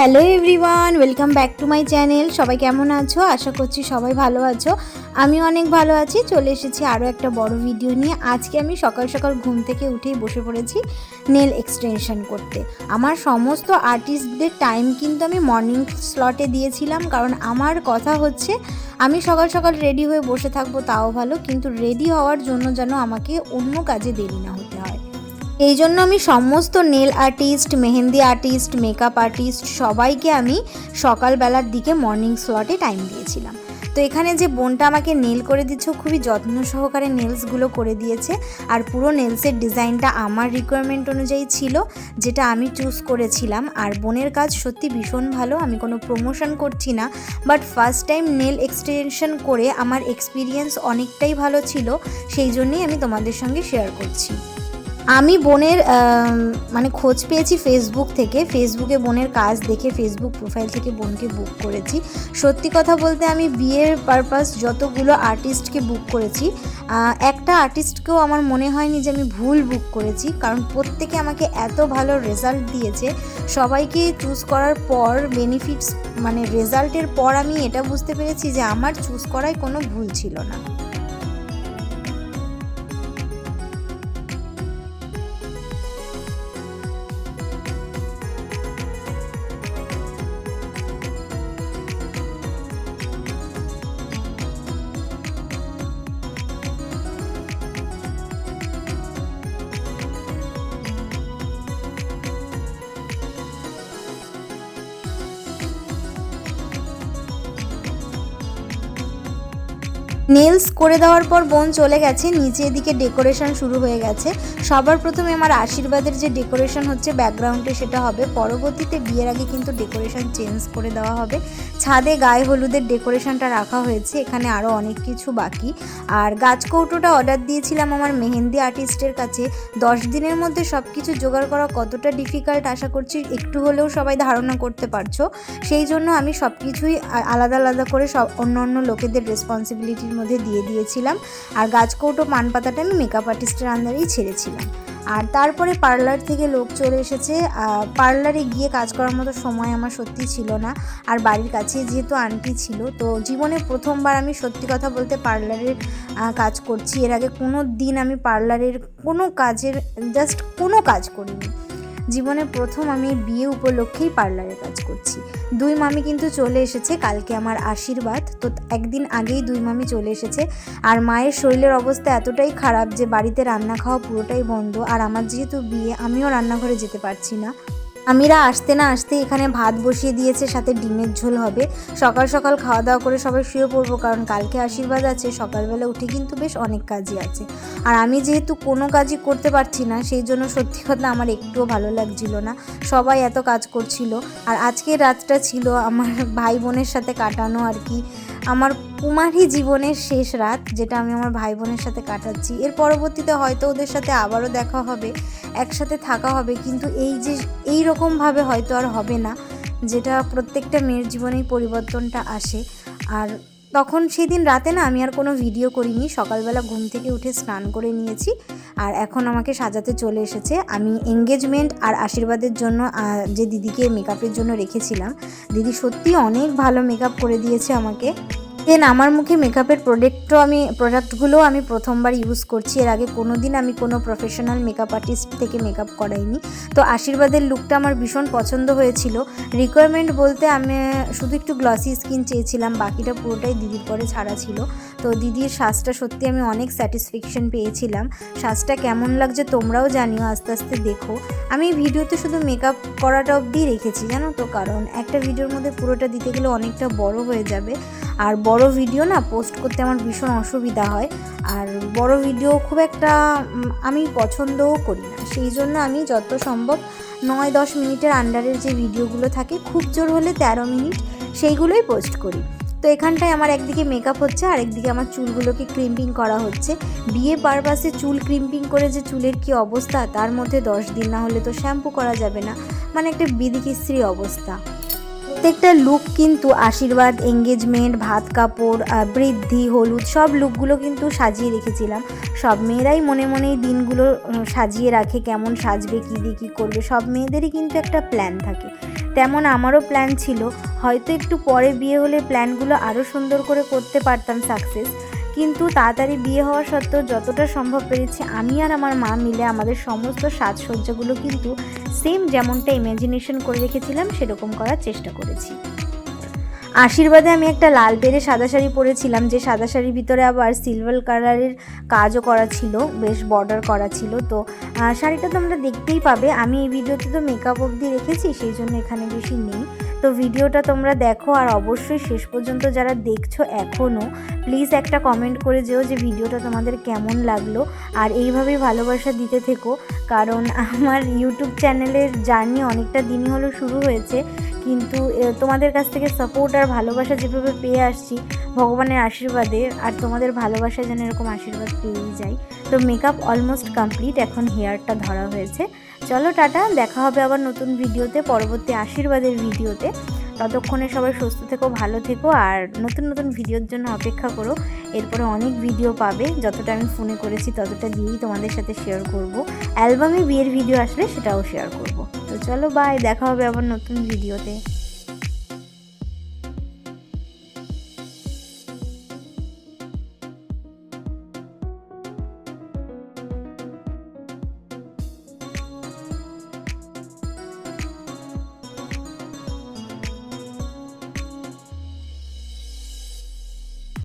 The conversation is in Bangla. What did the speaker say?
Hello everyone, welcome back to my channel. সবাই কেমন আছো? আশা করছি সবাই ভালো আছো। আমি অনেক ভালো আছি। চলে এসেছি আরও একটা বড় ভিডিও নিয়ে। আজকে আমি সকাল সকাল ঘুম থেকে উঠেই বসে পড়েছি নেল এক্সটেনশন করতে। আমার সমস্ত আর্টিস্টদের টাইম কিন্তু আমি মর্নিং স্লটে দিয়েছিলাম, কারণ আমার কথা হচ্ছে, আমি সকাল সকাল রেডি হয়ে বসে থাকব তাও ভালো, কিন্তু রেডি হওয়ার জন্য যেন আমাকে অন্য কাজে দেরি না হতে হয়। এই জন্য আমি সমস্ত nail artist, mehendi artist makeup artist সবাইকে আমি সকালবেলার দিকে মর্নিং স্লটে টাইম দিয়েছিলাম। তো এখানে যে বোনটা আমাকে নেল করে দিচ্ছ খুবই যত্ন সহকারে নেলসগুলো করে দিয়েছে আর পুরো নেলসের ডিজাইনটা আমার রিকোয়ারমেন্ট অনুযায়ী ছিল, যেটা আমি চুজ করেছিলাম। আর বোনের কাজ সত্যি ভীষণ ভালো, আমি কোনো প্রমোশন করছি না। But first time nail extension করে আমার এক্সপিরিয়েন্স অনেকটাই ভালো ছিল, সেই জন্যেই আমি তোমাদের সঙ্গে শেয়ার করছি। আমি বোনের মানে খোঁজ পেয়েছি ফেসবুক থেকে। ফেসবুকে বোনের কাজ দেখে ফেসবুক প্রোফাইল থেকে বোনকে বুক করেছি। সত্যি কথা বলতে আমি বিয়ের পারপাস যতগুলো আর্টিস্টকে বুক করেছি একটা আর্টিস্টকেও আমার মনে হয়নি যে আমি ভুল বুক করেছি, কারণ প্রত্যেকে আমাকে এত ভালো রেজাল্ট দিয়েছে। সবাইকে চুজ করার পর বেনিফিটস মানে রেজাল্টের পর আমি এটা বুঝতে পেরেছি যে আমার চুজ করায় কোনো ভুল ছিল না। নেলস করে দেওয়ার পর বোন চলে গেছে, নিচে এদিকে ডেকোরেশন শুরু হয়ে গেছে। সবার প্রথমে আমার আশীর্বাদের যে ডেকোরেশন হচ্ছে ব্যাকগ্রাউন্ডে সেটা হবে, পরবর্তীতে বিয়ের আগে কিন্তু ডেকোরেশন চেঞ্জ করে দেওয়া হবে। ছাদে গায়ে হলুদের ডেকোরেশনটা রাখা হয়েছে, এখানে আরও অনেক কিছু বাকি। আর গাছ কৌটোটা অর্ডার দিয়েছিলাম আমার মেহেন্দি আর্টিস্টের কাছে। দশ দিনের মধ্যে সব কিছু জোগাড় করা কতটা ডিফিকাল্ট আশা করছি, একটু হলেও সবাই ধারণা করতে পারছ। সেই জন্য আমি সব কিছুই আলাদা আলাদা করে সব অন্য অন্য লোকেদের রেসপন্সিবিলিটির মধ্যে দিয়ে দিয়েছিলাম। আর গাছকৌটো পান পাতাটা আমি মেকআপ আর্টিস্টের আন্ডারেই ছেড়েছিলাম। আর তারপরে পার্লার থেকে লোক চলে এসেছে। পার্লারে গিয়ে কাজ করার মতো সময় আমার সত্যি ছিল না। আর বাড়ির কাছে যেহেতু আন্টি ছিল, তো জীবনে প্রথমবার আমি সত্যি কথা বলতে পার্লারের কাজ করছি। এর আগে কোনো দিন আমি পার্লারের কোনো কাজের জাস্ট কোনো কাজ করিনি। জীবনে প্রথম আমি বিয়ে উপলক্ষেই পার্লারে কাজ করছি। দুই মামি কিন্তু চলে এসেছে, কালকে আমার আশীর্বাদ। তো একদিন আগেই দুই মামি চলে এসেছে। আর মায়ের শরীরের অবস্থা এতটাই খারাপ যে বাড়িতে রান্না খাওয়া পুরোটাই বন্ধ। আর আমার যেহেতু বিয়ে, আমিও রান্নাঘরে যেতে পারছি না। আমিরা আসতে না আসতে এখানে ভাত বসিয়ে দিয়েছে, সাথে ডিমের ঝোল হবে। সকাল সকাল খাওয়া দাওয়া করে সবাই শুয়ে পড়ব, কারণ কালকে আশীর্বাদ আছে, সকালবেলা উঠে কিন্তু বেশ অনেক কাজই আছে। আর আমি যেহেতু কোনো কাজই করতে পারছি না, সেই জন্য সত্যি কথা আমার একটুও ভালো লাগছিল না। সবাই এত কাজ করছিল। আর আজকের রাতটা ছিল আমার ভাই বোনের সাথে কাটানো আর কি। আমার কুমারী জীবনের শেষ রাত, যেটা আমি আমার ভাই বোনের সাথে কাটাচ্ছি। এর পরবর্তীতে হয়তো ওদের সাথে আবারও দেখা হবে, একসাথে থাকা হবে, কিন্তু এই যে, এই রকমভাবে হয়তো আর হবে না, যেটা প্রত্যেকটা মেয়ের জীবনেই পরিবর্তনটা আসে। আর তখন সেদিন রাতে না আমি আর কোনো ভিডিও করিনি। সকালবেলা ঘুম থেকে উঠে স্নান করে নিয়েছি আর এখন আমাকে সাজাতে চলে এসেছে। আমি এঙ্গেজমেন্ট আর আশীর্বাদের জন্য যে দিদিকে মেকআপের জন্য রেখেছিলাম, দিদি সত্যি অনেক ভালো মেকআপ করে দিয়েছে আমাকে। দেন আমার মুখে মেকআপের প্রোডাক্টও আমি প্রোডাক্টগুলোও আমি প্রথমবার ইউজ করছি। এর আগে কোনো দিন আমি কোনো প্রফেশনাল মেকআপ আর্টিস্ট থেকে মেকআপ করাইনি। তো আশীর্বাদের লুকটা আমার ভীষণ পছন্দ হয়েছিল। রিকোয়ারমেন্ট বলতে আমি শুধু একটু গ্লসি স্কিন চেয়েছিলাম, বাকিটা পুরোটাই দিদির পরে ছাড়া ছিল। তো দিদির শ্বাসটা সত্যি আমি অনেক স্যাটিসফ্যাকশন পেয়েছিলাম। শ্বাসটা কেমন লাগছে তোমরাও জানিও, আস্তে আস্তে দেখো। আমি ভিডিওতে শুধু মেকআপ করাটা অবধি রেখেছি, জানো তো? কারণ একটা ভিডিওর মধ্যে পুরোটা দিতে গেলে অনেকটা বড় হয়ে যাবে। আর বড় ভিডিও না পোস্ট করতে আমার ভীষণ অসুবিধা হয়। আর বড় ভিডিও খুব একটা আমি পছন্দও করি না। সেই জন্য আমি যত সম্ভব নয় দশ মিনিটের আন্ডারের যে ভিডিওগুলো থাকে, খুব জোর হলে তেরো মিনিট সেইগুলোই পোস্ট করি। তো এখানটায় আমার একদিকে মেকআপ হচ্ছে আর একদিকে আমার চুলগুলোকে ক্রিম্পিং করা হচ্ছে। বিয়ে পারপাসে চুল ক্রিম্পিং করে যে চুলের কি অবস্থা, তার মধ্যে দশ দিন না হলে তো শ্যাম্পু করা যাবে না। মানে একটা বিদিকিস্ত্রী অবস্থা। প্রত্যেকটা লুক কিন্তু আশীর্বাদ এঙ্গেজমেন্ট ভাত কাপড় বৃদ্ধি, হলুদ, সব লুকগুলো কিন্তু সাজিয়ে রেখেছিলাম। সব মেয়েরাই মনে মনে দিনগুলো সাজিয়ে রাখে, কেমন সাজবে, কী দিয়ে কী করবে, সব মেয়েদেরই কিন্তু একটা প্ল্যান থাকে। তেমন আমারও প্ল্যান ছিল, হয়তো একটু পরে বিয়ে হলে প্ল্যানগুলো আরও সুন্দর করে করতে পারতাম সাকসেস কিন্তু তাড়াতাড়ি বিয়ে হওয়া সত্ত্বেও যতটা সম্ভব পেরেছি আমি আর আমার মা মিলে আমাদের সমস্ত সাজসজ্জাগুলো কিন্তু সেম যেমনটা ইমাজিনেশন করে রেখেছিলাম, সেরকম করার চেষ্টা করেছি। আশীর্বাদে আমি একটা লাল পেরে সাদা শাড়ি পরেছিলাম, যে সাদা শাড়ির ভিতরে আবার সিলভার কালারের কাজও করা ছিল, বেশ বর্ডার করা ছিল। তো শাড়িটা তোমরা দেখতেই পাবে। আমি এই ভিডিওতে তো মেকআপ অবধি রেখেছি, সেই জন্য এখানে বেশি নেই। তো ভিডিওটা তোমরা দেখো, আর অবশ্যই শেষ পর্যন্ত যারা দেখছ এখনও প্লিজ একটা কমেন্ট করে যেও যে ভিডিওটা তোমাদের কেমন লাগল। আর এইভাবেই ভালোবাসা দিতে থেকো, কারণ আমার ইউটিউব চ্যানেলের জার্নি অনেকটা দিনই হলো শুরু হয়েছে, কিন্তু তোমাদের কাছ থেকে সাপোর্ট আর ভালোবাসা যেভাবে পেয়ে আসছি, ভগবানের আশীর্বাদে, আর তোমাদের ভালোবাসা যেন এরকম আশীর্বাদ পেয়েই যাই। তো মেকআপ অলমোস্ট কমপ্লিট এখন হেয়ারটা ধরা হয়েছে। চলো টাটা, দেখা হবে আবার নতুন ভিডিওতে পরবর্তী আশীর্বাদের ভিডিওতে ততক্ষণে সবাই সুস্থ থেকো, ভালো থেকো, আর নতুন নতুন ভিডিওর জন্য অপেক্ষা করো। এরপরে অনেক ভিডিও পাবে, যতটা আমি ফোনে করেছি ততটা দিয়েই তোমাদের সাথে শেয়ার করব। অ্যালবামে বিয়ের ভিডিও আসলে সেটাও শেয়ার করব। তো চলো বাই দেখা হবে আবার নতুন ভিডিওতে